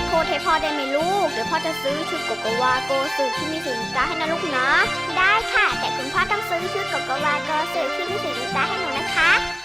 กโทษให้พ่อได้ไหมลูก เดี๋ยวพ่อจะซื้อชุดโกโกวาโกสึที่มีสีน้ำตาลให้นะลูกนะ ได้ค่ะ แต่คุณพ่อต้องซื้อชุดโกโกวาโกสึที่มีสีน้ำตาลให้หนูนะคะ